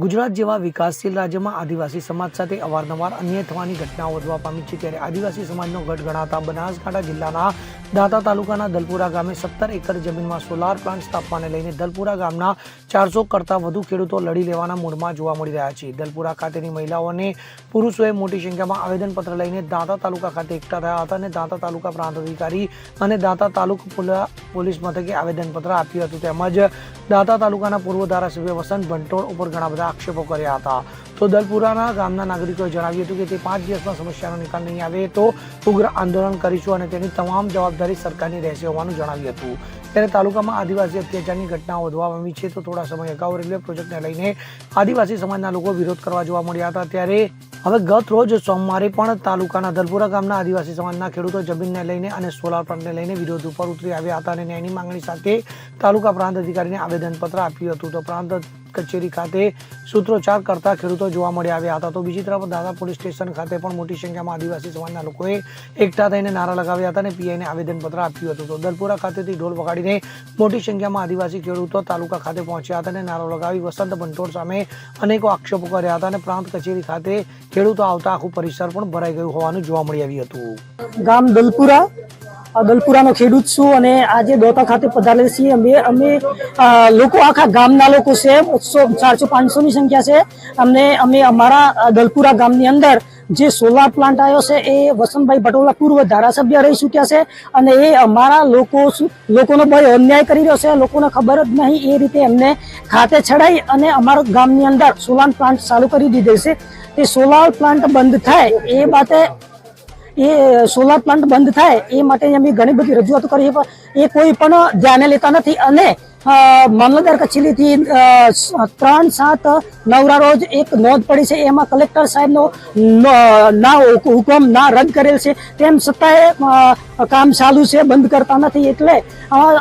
ગુજરાત જેવા વિકાસશીલ રાજ્યમાં આદિવાસી સમાજ સાથે અવારનવાર અન્ય થવાની ઘટનાઓ વધવા પામી છે ત્યારે આદિવાસી સમાજનો ગઢ ગણાતા બનાસકાંઠા જિલ્લાના દાંતા તાલુકાના દલપુરા ગામે સત્તર એકર જમીનમાં સોલાર પ્લાન્ટ સ્થાપવાને લઈને દલપુરા ગામના ચારસો કરતાં વધુ ખેડૂતો લડી લેવાના મૂડમાં જોવા મળી રહ્યા છે. દલપુરા ખાતેની મહિલાઓ અને પુરુષોએ મોટી સંખ્યામાં આવેદનપત્ર લઈને દાંતા તાલુકા ખાતે એકઠા થયા હતા અને દાંતા તાલુકા પ્રાંત અધિકારી અને દાંતા તાલુકા પોલીસ મથકે આવેદનપત્ર આપ્યું હતું. તેમજ દાતા તાલુકાના પૂર્વ ધારાસભ્ય વસંત ભંટોળ ઉપર ઘણા બધા આક્ષેપો કર્યા હતા. તો દલપુરાના ગામના નાગરિકોએ જણાવ્યું હતું કે તે પાંચ દિવસમાં સમસ્યાનો નિકાલ નહીં આવે તો ઉગ્ર આંદોલન કરીશું અને તેની તમામ જવાબદારી સરકારની રહેશે હોવાનું જણાવ્યું હતું. ત્યારે તાલુકામાં આદિવાસી અત્યાચારની ઘટનાઓ વધવા પામી છે. તો થોડા સમય અગાઉ રેલવે પ્રોજેક્ટને લઈને આદિવાસી સમાજના લોકો વિરોધ કરવા જોવા મળ્યા હતા. ત્યારે હવે ગત રોજ સોમવારે પણ તાલુકાના દલપુરા ગામના આદિવાસી સમાજના ખેડૂતો જમીનને લઈને અને સોલાર પ્લાન્ટને લઈને વિરોધ ઉપર ઉતરી આવ્યા હતા અને ન્યાયની માંગણી સાથે તાલુકા પ્રાંત અધિકારીને આવેદનપત્ર આપ્યું હતું. તો પ્રાંત કચેરી ખાતે સૂત્રોચ્ચાર કરતા ખેડૂતો જોવા મળી આવ્યા હતા. તો બીજી તરફ દાદા પોલીસ સ્ટેશન ખાતે પણ મોટી સંખ્યામાં આદિવાસી સમાજના લોકોએ એકઠા થઈને નારા લગાવ્યા હતા અને પીઆઈને આવેદનપત્ર આપ્યું હતું. તો દલપુરા ખાતેથી ઢોલ વગાડીને મોટી સંખ્યામાં આદિવાસી ખેડૂતો તાલુકા ખાતે પહોંચ્યા હતા અને નારો લગાવી વસંત બંટોળ સામે અનેકો આક્ષેપો કર્યા હતા અને પ્રાંત કચેરી ખાતે ખેડૂતો આવતા આખું પરિસર પણ ભરાઈ ગયું હોવાનું જોવા મળી આવ્યું હતું. ગામ દલપુરા આ દલપુરાનો ખેડૂત છું અને આજે દોતા ખાતે પધારેલ છીએ અમે. અમે લોકો આખા ગામના લોકો છે. સો ચારસો પાંચસોની સંખ્યા છે. અમને, અમે અમારા ગલપુરા ગામની અંદર જે સોલાર પ્લાન્ટ આવ્યો છે એ વસંતભાઈ પટોલા પૂર્વ ધારાસભ્ય રહી ચૂક્યા છે અને એ અમારા લોકો લોકોનો બહુ અન્યાય કરી રહ્યો છે. લોકોને ખબર જ નહીં એ રીતે એમને ખાતે ચડાઈ અને અમારા ગામની અંદર સોલાર પ્લાન્ટ ચાલુ કરી દીધેલ છે. તે સોલાર પ્લાન્ટ બંધ થાય એ બાતે એ સોલાર પ્લાન્ટ બંધ થાય, એ માટે અમે ઘણી બધી રજૂઆતો કરી પણ એ કોઈ પણ ધ્યાને લેતા નથી. અને મામલતદાર કચેરીથી ત્રણ, સાત, નવરા રોજ એક નોંધ પડી છે, એમાં કલેક્ટર સાહેબનો ના હુક- હુકમ ના રદ કરેલ છે. તેમ છતાંય કામ ચાલુ છે, બંધ કરતા નથી. એટલે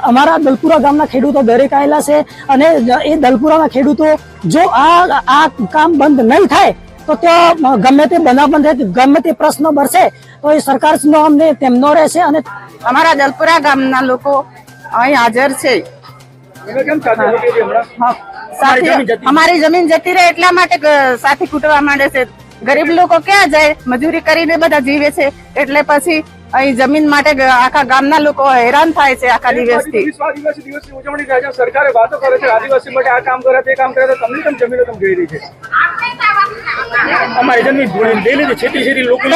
અમારા દલપુરા ગામના ખેડૂતો દરેક આવેલા છે. અને એ દલપુરાના ખેડૂતો જો આ આ કામ બંધ નહીં થાય તો ત્યાં ગમે તે બનાવ બંધ ગમે તે પ્રશ્ન બરશે તો એ સરકારનો અમને તેમનો રહેશે અને અમારા દલપુરા ગામના લોકો અહીં હાજર છે. અમારી જમીન જતી રહે. એટલા માટે સાથી કૂટવા માંડે છે. ગરીબ લોકો ક્યાં જાય? મજૂરી કરીને બધા જીવે છે. એટલે પછી અહીં જમીન માટે આખા ગામના લોકો હેરાન થાય છે આખા થાય છે. સરકારે વાતો કરે છે આદિવાસી માટે આ કામ કરે તે કામ કરે તો તમને જમીનો તમે જોઈ રહી છે? અમારી જમીન ભૂલી લઈ લીધી. છેતી છેતી લોકો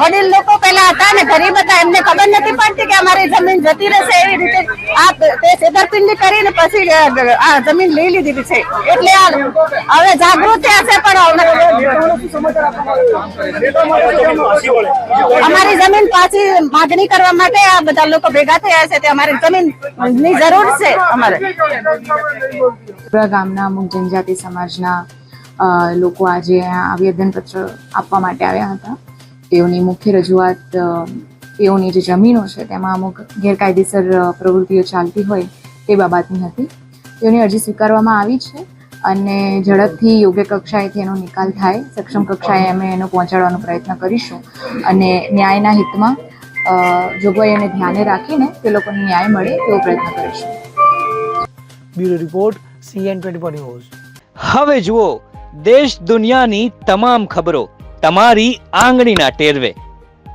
વડીલ લોકો પેલા હતા ને ગરીબ હતા. એમને ખબર નથી પડતી કે અમારી જમીન જતી રહેશે એવી રીતે. તે છેતરપિંડી કરીને પછી આ જમીન લઈ લીધી છે. એટલે હવે જાગૃત થયા છે પણ અમારી જમીન પાછી માગણી કરવા માટે આ બધા લોકો ભેગા થયા છે. તે અમારી જમીનની જરૂર છે અમારે. ગામના અમુક જનજાતિ સમાજના લોકો આજે આવેદનપત્ર આપવા માટે આવ્યા હતા. તેઓની મુખ્ય રજૂઆત તેઓની જે જમીનો છે તેમાં અમુક ગેરકાયદેસર પ્રવૃત્તિઓ ચાલતી હોય તે બાબતની હતી. તેઓની અરજી સ્વીકારવામાં આવી છે અને ઝડપથી યોગ્ય કક્ષાએથી એનો નિકાલ થાય સક્ષમ કક્ષાએ અમે એનો પહોંચાડવાનો પ્રયત્ન કરીશું અને ન્યાયના હિતમાં જોગવાઈઓને ધ્યાને રાખીને તે લોકોને ન્યાય મળે તેવો પ્રયત્ન કરીશું. Bureau report C N twenty news. હવે જુઓ દેશ દુનિયાની તમામ ખબરો તમારી આંગળીના ટેરવે.